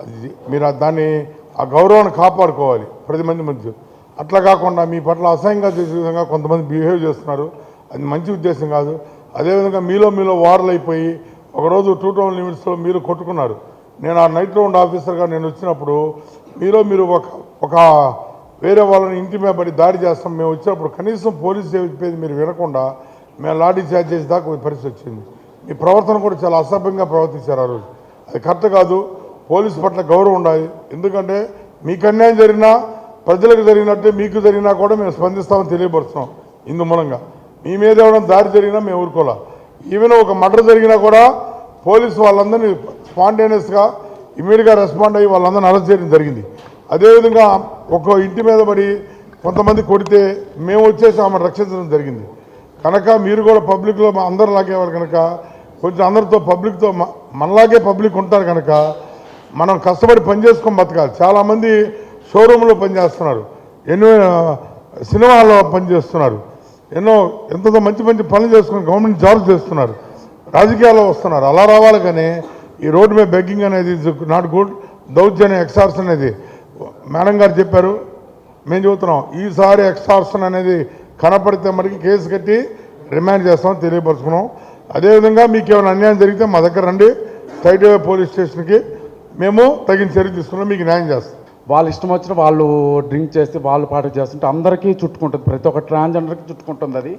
అది మీరు దాన్ని ఆ గౌరవాన్ని కాపాడుకోవాలి ప్రతి మంది మధ్య. అట్లా కాకుండా మీ పట్ల అసహ్యంగా చేసే విధంగా కొంతమంది బిహేవ్ చేస్తున్నారు. అది మంచి ఉద్దేశం కాదు. అదేవిధంగా మీలో మీలో వార్లు అయిపోయి ఒకరోజు టూ టౌన్ లిమిట్స్లో మీరు కొట్టుకున్నారు. నేను ఆ నైట్ రౌండ్ ఆఫీసర్గా నేను వచ్చినప్పుడు మీలో మీరు ఒక ఒక వేరే వాళ్ళని ఇంటి మీద పడి దాడి చేస్తాం. మేము వచ్చినప్పుడు కనీసం పోలీసు చెప్పేది మీరు వినకుండా మేము లాఠీ చార్జ్ చేసి దాకా పరిస్థితి వచ్చింది. మీ ప్రవర్తన కూడా చాలా అసభ్యంగా ప్రవర్తించారు ఆ రోజు. అది కరెక్ట్ కాదు. పోలీసు పట్ల గౌరవం ఉండాలి. ఎందుకంటే మీకు అన్యాయం జరిగినా ప్రజలకు జరిగినట్టే మీకు జరిగినా కూడా మేము స్పందిస్తామని తెలియపరుస్తున్నాం. ఇందు మూలంగా. మీ మీద ఏమైనా దారి జరిగినా మేము ఊరుకోలే ఈవెన్ ఒక మర్డర్ జరిగినా కూడా పోలీసు వాళ్ళందరినీ స్పాంటేనియస్గా ఇమీడియట్గా రెస్పాండ్ అయ్యి వాళ్ళందరినీ అరెస్ట్ చేయడం జరిగింది. అదేవిధంగా ఒక ఇంటి మీద పడి కొంతమంది కొడితే మేము వచ్చేసి ఆమె రక్షించడం జరిగింది. కనుక మీరు కూడా పబ్లిక్లో అందరు లాగేవారు కనుక కొంచెం అందరితో పబ్లిక్తో మ- మనలాగే పబ్లిక్ ఉంటారు కనుక మనం కష్టపడి పనిచేసుకొని బతకాలి. చాలామంది షోరూంలో పనిచేస్తున్నారు ఎన్నో సినిమాల్లో పనిచేస్తున్నారు ఎన్నో ఎంతో మంచి మంచి పనులు చేసుకుని గవర్నమెంట్ జాబ్ చేస్తున్నారు. రాజకీయాల్లో వస్తున్నారు. అలా రావాలి కానీ ఈ రోడ్డు మీద బెగ్గింగ్ అనేది నాట్ గుడ్. దౌర్జన్య ఎక్సార్స్ అనేది. మేడం గారు చెప్పారు మేము చెబుతున్నాం ఈసారి ఎక్సార్సన్ అనేది కనపడితే మనకి కేసు కట్టి రిమాండ్ చేస్తామని తెలియపరుచుకున్నాం. అదేవిధంగా మీకు ఏమైనా అన్యాయం జరిగితే మా దగ్గర రండి. స్ట్రైట్ పోలీస్ స్టేషన్కి మేము తగిన చర్య తీసుకున్నాం మీకు న్యాయం చేస్తాం. వాళ్ళు ఇష్టం వచ్చిన వాళ్ళు డ్రింక్ చేస్తే వాళ్ళు పాట చేస్తుంటే అందరికీ చుట్టుకుంటుంది. ప్రతి ఒక్క ట్రాన్స్జెండర్కి చుట్టుకుంటుంది అది.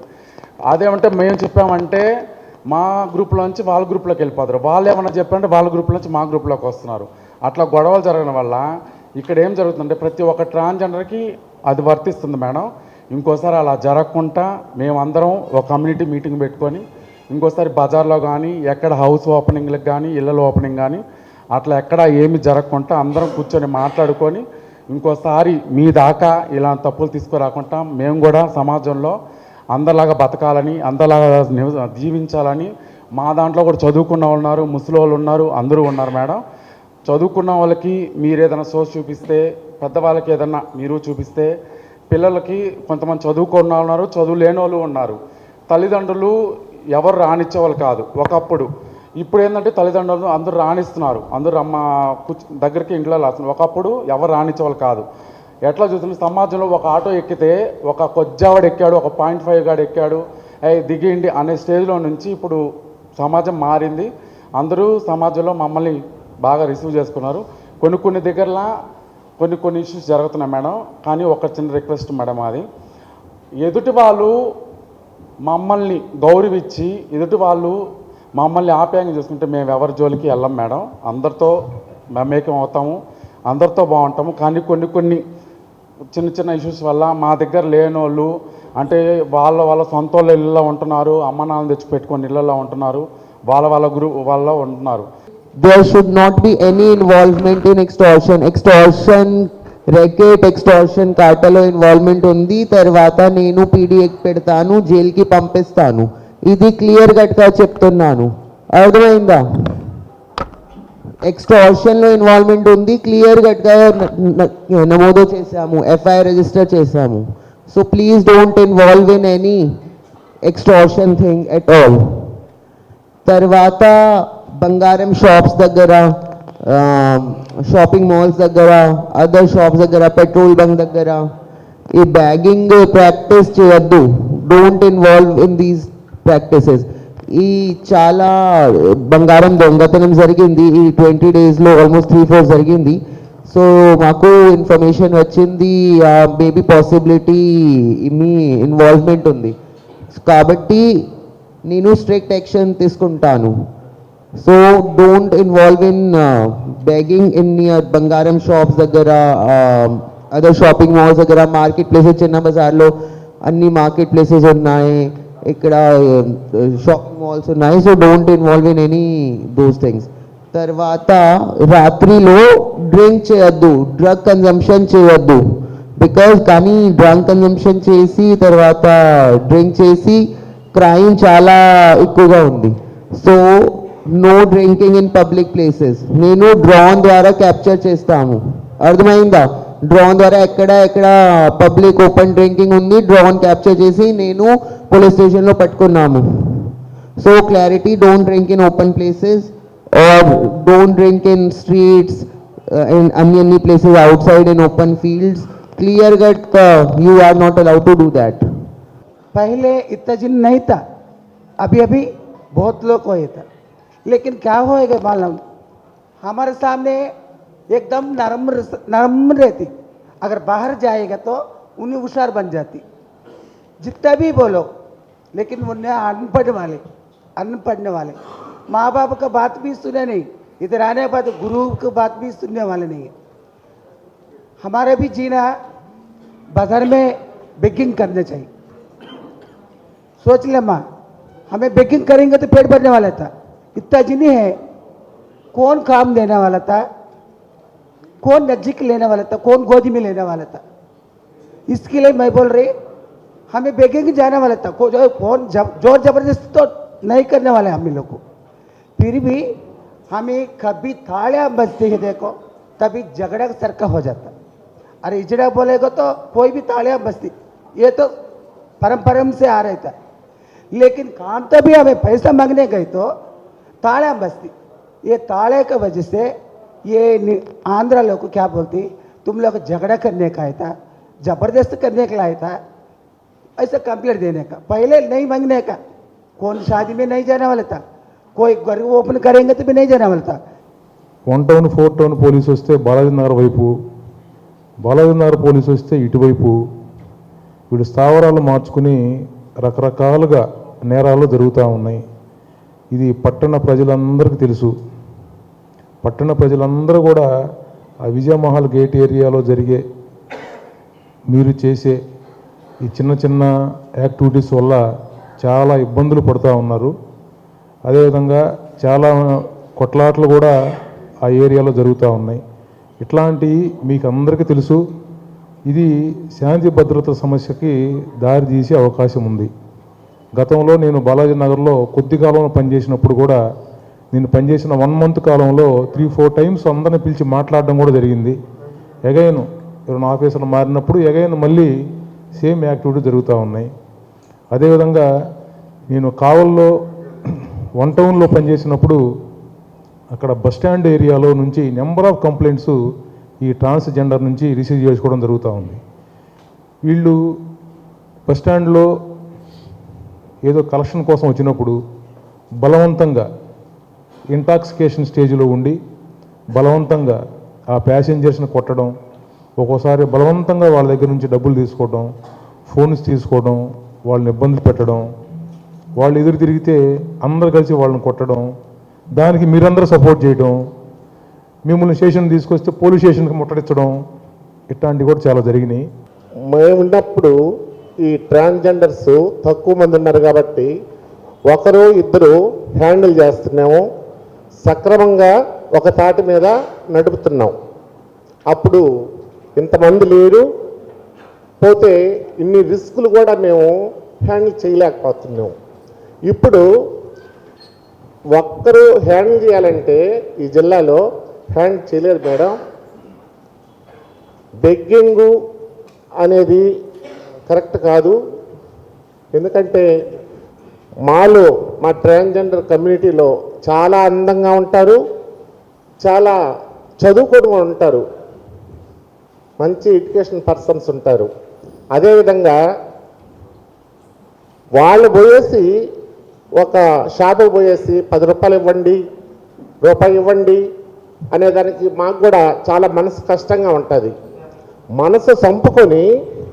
అదేమంటే మేము చెప్పామంటే మా గ్రూప్లోంచి వాళ్ళ గ్రూప్లోకి వెళ్ళిపోతారు. వాళ్ళు ఏమన్నా చెప్పారంటే వాళ్ళ గ్రూప్లోంచి మా గ్రూప్లోకి వస్తున్నారు. అట్లా గొడవలు జరగడం వల్ల ఇక్కడ ఏం జరుగుతుందంటే ప్రతి ఒక్క ట్రాన్స్జెండర్కి అది వర్తిస్తుంది మేడం. ఇంకోసారి అలా జరగకుండా మేమందరం ఒక కమ్యూనిటీ మీటింగ్ పెట్టుకొని ఇంకోసారి బజార్లో కానీ ఎక్కడ హౌస్ ఓపెనింగ్లకు కానీ ఇళ్ళ ఓపెనింగ్ కానీ అట్లా ఎక్కడ ఏమి జరగకుండా అందరం కూర్చొని మాట్లాడుకొని ఇంకోసారి మీ దాకా ఇలా తప్పులు తీసుకురాకుండా మేము కూడా సమాజంలో అందరిలాగా బతకాలని అందరిలాగా జీవించాలని మా దాంట్లో కూడా చదువుకున్న వాళ్ళు ఉన్నారు ముసలి వాళ్ళు ఉన్నారు అందరూ ఉన్నారు మేడం. చదువుకున్న వాళ్ళకి మీరు ఏదైనా సోర్స్ చూపిస్తే పెద్దవాళ్ళకి ఏదన్నా మీరు చూపిస్తే పిల్లలకి కొంతమంది చదువుకున్న ఉన్నారు చదువు లేని వాళ్ళు ఉన్నారు. తల్లిదండ్రులు ఎవరు రానిచ్చే వాళ్ళు కాదు. ఒకప్పుడు ఇప్పుడు ఏంటంటే తల్లిదండ్రులు అందరూ రాణిస్తున్నారు. అందరూ అమ్మ దగ్గరికి ఇంట్లో రాస్తున్నారు. ఒకప్పుడు ఎవరు రాణించేవాళ్ళు కాదు. ఎట్లా చూస్తుంది సమాజంలో ఒక ఆటో ఎక్కితే ఒక కొజ్జావాడు ఎక్కాడు ఒక పాయింట్ ఫైవ్ గాడు ఎక్కాడు ఏ దిగేయండి అనే స్టేజ్లో నుంచి ఇప్పుడు సమాజం మారింది. అందరూ సమాజంలో మమ్మల్ని బాగా రిసీవ్ చేసుకున్నారు. కొన్ని కొన్ని దగ్గరలా కొన్ని కొన్ని ఇష్యూస్ జరుగుతున్నాయి మేడం. కానీ ఒక చిన్న రిక్వెస్ట్ మేడం అది. ఎదుటి వాళ్ళు మమ్మల్ని గౌరవించి ఎదుటి వాళ్ళు మమ్మల్ని ఆప్యాయంగా చూసుకుంటే మేము ఎవరి జోలికి వెళ్ళం మేడం. అందరితో మమేకం అవుతాము అందరితో బాగుంటాము. కానీ కొన్ని కొన్ని చిన్న చిన్న ఇష్యూస్ వల్ల మా దగ్గర లేని వాళ్ళు అంటే వాళ్ళ వాళ్ళ సొంత వాళ్ళ ఇళ్ళలో ఉంటున్నారు అమ్మ నాన్న తెచ్చి పెట్టుకొని ఇళ్ళలో ఉంటున్నారు వాళ్ళ వాళ్ళ గ్రూప్ వాళ్ళ ఉంటున్నారు. There should not be any involvement in extortion extortion racket extortion కాటలో involvement ఉంది. తర్వాత నేను పీడిఎక్ పెడతాను జైలుకి పంపిస్తాను. ఇది క్లియర్ కట్గా చెప్తున్నాను. అర్థమైందా? ఎక్స్ట్రాషన్లో ఇన్వాల్వ్మెంట్ ఉంది క్లియర్ కట్గా నమోదు చేశాము ఎఫ్ఐఆర్ రిజిస్టర్ చేశాము. So please don't involve in any extortion thing at all తర్వాత బంగారం షాప్స్ దగ్గర షాపింగ్ మాల్స్ దగ్గర అదర్ షాప్స్ దగ్గర పెట్రోల్ బంక్ దగ్గర ఈ బ్యాగింగ్ ప్రాక్టీస్ చేయొద్దు. Don't involve in these practices ఈ చాలా బంగారం దొంగతనం జరిగింది. ఈ ట్వంటీ డేస్లో ఆల్మోస్ట్ త్రీ ఫోర్ జరిగింది. సో మాకు ఇన్ఫర్మేషన్ వచ్చింది. మేబీ పాసిబిలిటీ మీ ఇన్వాల్వ్మెంట్ ఉంది. కాబట్టి నేను స్ట్రిక్ట్ యాక్షన్ తీసుకుంటాను. So don't involve in bagging in near బంగారం షాప్స్ దగ్గర అదర్ షాపింగ్ మాల్స్ దగ్గర మార్కెట్ ప్లేసెస్ చిన్న బజార్లో అన్ని మార్కెట్ ప్లేసెస్ ఉన్నాయి. ఇక్కడ uh, షాపింగ్ మాల్స్ ఉన్నాయి so don't involve in any those things తర్వాత రాత్రిలో డ్రింక్ చేయొద్దు డ్రగ్ కన్జంప్షన్ చేయొద్దు. బికాజ్ కానీ డ్రగ్ కన్జంప్షన్ చేసి తర్వాత డ్రింక్ చేసి క్రైమ్ చాలా ఎక్కువగా ఉంది. So no drinking in public places నేను డ్రోన్ ద్వారా క్యాప్చర్ చేస్తాము అర్థమైందా? డ్రోన్ ద్వారా ఎక్కడ ఎక్కడ పబ్లిక్ ఓపెన్ డ్రింకింగ్ ఉంది డ్రోన్ క్యాప్చర్ చేసి నేను పోలీస్ స్టేషన్లో పట్టుకున్నాము so clarity don't drink in open places or don't drink in streets uh, in many places outside in open fields. Clear cut, uh, you are not allowed to do that. पहले इतना जिन नहीं था अभी अभी बहुत लोग हुए था लेकिन क्या होएगा मालूम हमारे सामने एकदम नरम नरम रहती अगर बाहर जाएगा तो उन्हें हुशार बन जाती जितना भी बोलो, लेकिन उन्हें अनपढ़ वाले अनपढ़ने वाले। माँ बाप का बात भी सुने नहीं, इधर आने के बाद गुरु की बात भी सुनने वाले नहीं है। हमारे भी जीना बाज़ार में बेकिंग करने चाहिए। सोच ले माँ, हमें बेकिंग करेंगे तो पेट भरने वाला था। इतना जिनी है, कौन काम देने वाला था, कौन नजीक लेने वाला था, कौन गोदी में लेने वाला था। इसके लिए मैं बोल रही हमें बेकिंग जाने वाला था को जो कौन जब, ज़ोर ज़बरदस्ती तो नहीं करने वाले हम लोग को। फिर भी हमें कभी तालियाँ बजती है, देखो, तभी झगड़ा का सरका हो जाता। अरे इजड़ा बोलेगा तो कोई भी तालियाँ बजती। ये तो परंपरा से आ रहा था। लेकिन काम तो भी हमें पैसा मांगने गए तो तालियाँ बजती। ये ताले की वजह से ये आंध्रा लोग को क्या बोलती, तुम लोग झगड़ा करने का आया था, ज़बरदस्त करने का आया था। ऐसा कंप्लेंट देने का पहले नहीं मांगने का कौन शादी में नहीं जाने वाला था कोई घर ओपन करेंगे तो भी नहीं जाने वाला था one town four town police వస్తే బాలాజీ నగర్ వైపు బాలాజీ నగర్ పోలీసు వస్తే ఇటువైపు వీడు స్థావరాలు మార్చుకుని రకరకాలుగా నేరాలు జరుగుతూ ఉన్నాయి ఇది పట్టణ ప్రజలందరికీ తెలుసు పట్టణ ప్రజలందరూ కూడా ఆ విజయమహల్ గేట్ ఏరియాలో జరిగే మీరు చేసే ఈ చిన్న చిన్న యాక్టివిటీస్ వల్ల చాలా ఇబ్బందులు పడుతూ ఉన్నారు. అదేవిధంగా చాలా కొట్లాట్లు కూడా ఆ ఏరియాలో జరుగుతూ ఉన్నాయి. ఇట్లాంటి మీకు అందరికీ తెలుసు ఇది శాంతి భద్రత సమస్యకి దారి తీసే అవకాశం ఉంది. గతంలో నేను బాలాజీ నగర్లో కొద్ది కాలంలో పనిచేసినప్పుడు కూడా నేను పనిచేసిన వన్ మంత్ కాలంలో త్రీ ఫోర్ టైమ్స్ అందరిని పిలిచి మాట్లాడడం కూడా జరిగింది. ఎగైన్ ఎవరైనా ఆఫీసులు మారినప్పుడు ఎగైన్ మళ్ళీ సేమ్ యాక్టివిటీ జరుగుతూ ఉన్నాయి. అదేవిధంగా నేను కావల్లో వన్ టౌన్లో పనిచేసినప్పుడు అక్కడ బస్ స్టాండ్ ఏరియాలో నుంచి నెంబర్ ఆఫ్ కంప్లైంట్స్ ఈ ట్రాన్స్జెండర్ నుంచి రిసీవ్ చేసుకోవడం జరుగుతూ ఉంది. వీళ్ళు బస్ స్టాండ్లో ఏదో కలెక్షన్ కోసం వచ్చినప్పుడు బలవంతంగా ఇంటాక్సికేషన్ స్టేజ్లో ఉండి బలవంతంగా ఆ ప్యాసింజర్స్ని కొట్టడం ఒక్కోసారి బలవంతంగా వాళ్ళ దగ్గర నుంచి డబ్బులు తీసుకోవడం ఫోన్స్ తీసుకోవడం వాళ్ళని ఇబ్బందులు పెట్టడం వాళ్ళు ఎదురు తిరిగితే అందరు కలిసి వాళ్ళని కొట్టడం దానికి మీరందరూ సపోర్ట్ చేయడం మిమ్మల్ని స్టేషన్ తీసుకొస్తే పోలీస్ స్టేషన్కి ముట్టడించడం ఇట్లాంటివి కూడా చాలా జరిగినాయి. మేమున్నప్పుడు ఈ ట్రాన్స్జెండర్స్ తక్కువ మంది ఉన్నారు కాబట్టి ఒకరు ఇద్దరు హ్యాండిల్ చేస్తున్నాము సక్రమంగా ఒక తాటి మీద నడుపుతున్నాం. అప్పుడు ఇంతమంది లేరు. పోతే ఇన్ని రిస్కులు కూడా మేము హ్యాండిల్ చేయలేకపోతున్నాం. ఇప్పుడు ఒక్కరు హ్యాండిల్ చేయాలంటే ఈ జిల్లాలో హ్యాండిల్ చేయలేరు మేడం. బెగ్గింగు అనేది కరెక్ట్ కాదు. ఎందుకంటే మాలో మా ట్రాన్స్జెండర్ కమ్యూనిటీలో చాలా అందంగా ఉంటారు. చాలా చదువుకొని ఉంటారు. మంచి ఎడ్యుకేషన్ పర్సన్స్ ఉంటారు. అదేవిధంగా వాళ్ళు పోయేసి ఒక షాపు పోయేసి పది రూపాయలు ఇవ్వండి రూపాయి ఇవ్వండి అనేదానికి మాకు కూడా చాలా మనసు కష్టంగా ఉంటుంది. మనసు చంపుకొని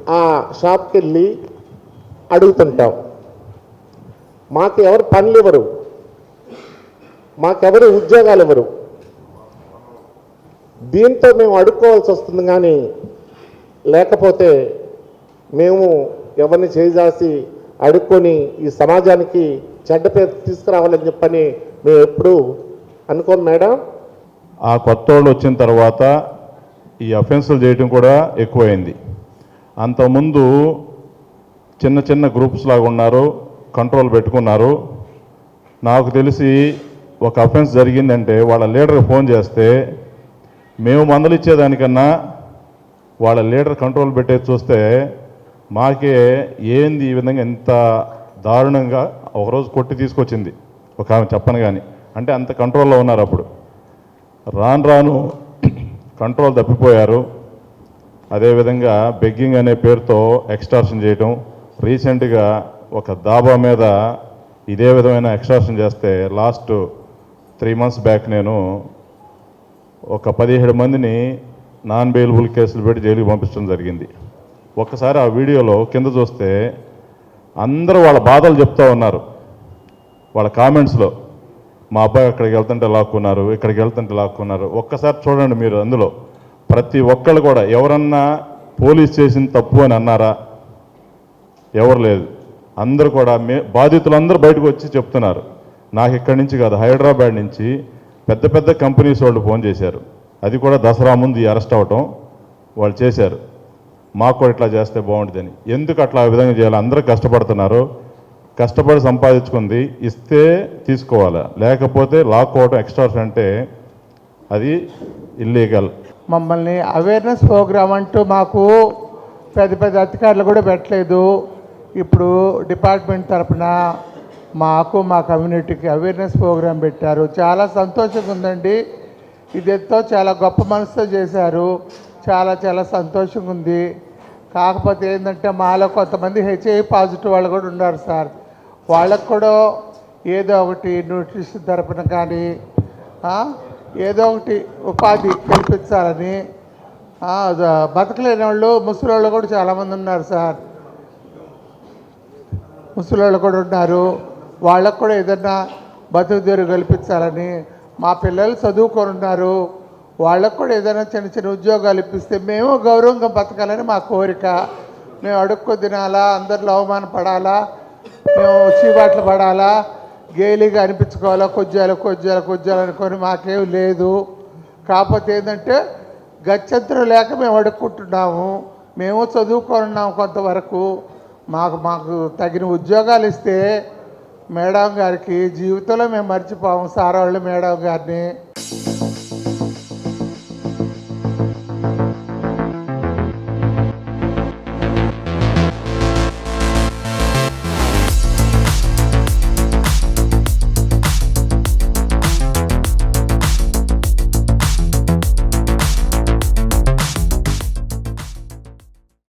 ఆ షాప్కి వెళ్ళి అడుగుతుంటాం. మాకు ఎవరు పనులు ఇవ్వరు. మాకెవరు ఉద్యోగాలు ఇవ్వరు. దీంతో మేము అడుక్కోవాల్సి వస్తుంది కానీ లేకపోతే మేము ఎవరిని చేజాసి అడుక్కొని ఈ సమాజానికి చెడ్డ పేరు తీసుకురావాలని చెప్పని మేము ఎప్పుడు అనుకోం మేడం. ఆ కొత్త వాళ్ళు వచ్చిన తర్వాత ఈ అఫెన్సులు చేయడం కూడా ఎక్కువైంది. అంతకుముందు చిన్న చిన్న గ్రూప్స్ లాగా ఉన్నారు కంట్రోల్ పెట్టుకున్నారు. నాకు తెలిసి ఒక అఫెన్స్ జరిగిందంటే వాళ్ళ లీడర్కి ఫోన్ చేస్తే మేము మందలిచ్చేదానికన్నా వాళ్ళ లీడర్ కంట్రోల్ పెట్టేది చూస్తే మాకే ఏంది ఈ విధంగా ఎంత దారుణంగా ఒకరోజు కొట్టి తీసుకొచ్చింది. ఒక ఆమె చెప్పను కానీ అంటే అంత కంట్రోల్లో ఉన్నారు అప్పుడు. రాను రాను కంట్రోల్ తప్పిపోయారు. అదేవిధంగా బెగ్గింగ్ అనే పేరుతో ఎక్స్టార్షన్ చేయటం రీసెంట్గా ఒక దాబా మీద ఇదే విధమైన ఎక్స్ట్రాక్షన్ చేస్తే లాస్ట్ త్రీ మంత్స్ బ్యాక్ నేను ఒక పదిహేడు మందిని నాన్ బెయిలబుల్ కేసులు పెట్టి జైలుకి పంపించడం జరిగింది. ఒక్కసారి ఆ వీడియోలో కింద చూస్తే అందరూ వాళ్ళ బాధలు చెప్తా ఉన్నారు. వాళ్ళ కామెంట్స్లో మా అబ్బాయి అక్కడికి వెళ్తుంటే లాక్కున్నారు ఇక్కడికి వెళ్తుంటే లాక్కున్నారు. ఒక్కసారి చూడండి మీరు అందులో. ప్రతి ఒక్కళ్ళు కూడా ఎవరన్నా పోలీస్ చేసిన తప్పు అని అన్నారా? ఎవరు లేదు. అందరూ కూడా మే బాధితులందరూ బయటకు వచ్చి చెప్తున్నారు. నాకు ఇక్కడి నుంచి కాదు హైదరాబాద్ నుంచి పెద్ద పెద్ద కంపెనీస్ వాళ్ళు ఫోన్ చేశారు. అది కూడా దసరా ముందు ఈ అరెస్ట్ అవ్వటం వాళ్ళు చేశారు. మాకు కూడా ఇట్లా చేస్తే బాగుంటుందని. ఎందుకు అట్లా ఆ విధంగా చేయాలి? అందరూ కష్టపడుతున్నారు. కష్టపడి సంపాదించుకుంది. ఇస్తే తీసుకోవాలి? లేకపోతే లాక్కోవటం ఎక్స్ట్రాషన్ అంటే అది ఇల్లీగల్ మమ్మల్ని అవేర్నెస్ ప్రోగ్రామ్ అంటూ మాకు పెద్ద పెద్ద అధికారులు కూడా పెట్టలేదు. ఇప్పుడు డిపార్ట్మెంట్ తరపున మాకు మా కమ్యూనిటీకి అవేర్నెస్ ప్రోగ్రాం పెట్టారు. చాలా సంతోషంగా ఉందండి ఇది ఎంతో చాలా గొప్ప మనసుతో చేశారు. చాలా చాలా సంతోషంగా ఉంది కాకపోతే ఏంటంటే మాలో కొంతమంది హెచ్ఐ పాజిటివ్ వాళ్ళు కూడా ఉన్నారు సార్. వాళ్ళకు కూడా ఏదో ఒకటి న్యూట్రిషన్ తరపున కానీ ఏదో ఒకటి ఉపాధి కల్పించాలని బతకలేని వాళ్ళు ముసలి వాళ్ళు కూడా చాలామంది ఉన్నారు సార్. ముసలి వాళ్ళు కూడా ఉన్నారు. వాళ్ళకు కూడా ఏదన్నా బతుకు కల్పించాలని మా పిల్లలు చదువుకొని ఉన్నారు వాళ్ళకు కూడా ఏదైనా చిన్న చిన్న ఉద్యోగాలు ఇప్పిస్తే మేము గౌరవంగా బతకాలని మా కోరిక. మేము అడుక్కు తినాలా అందరిలో అవమానపడాలా మేము చీబాట్లు పడాలా గేలిగా అనిపించుకోవాలా కొజ్జాల కొద్దియాలు కొద్దియాలు అనుకొని మాకేం లేదు. కాకపోతే ఏంటంటే గత్యంతరం లేక మేము అడుక్కుంటున్నాము. మేము చదువుకొని ఉన్నాము కొంతవరకు. మాకు మాకు తగిన ఉద్యోగాలు ఇస్తే మేడం గారికి జీవితంలో మేము మర్చిపోము సార్ వాళ్ళు మేడం గారిని.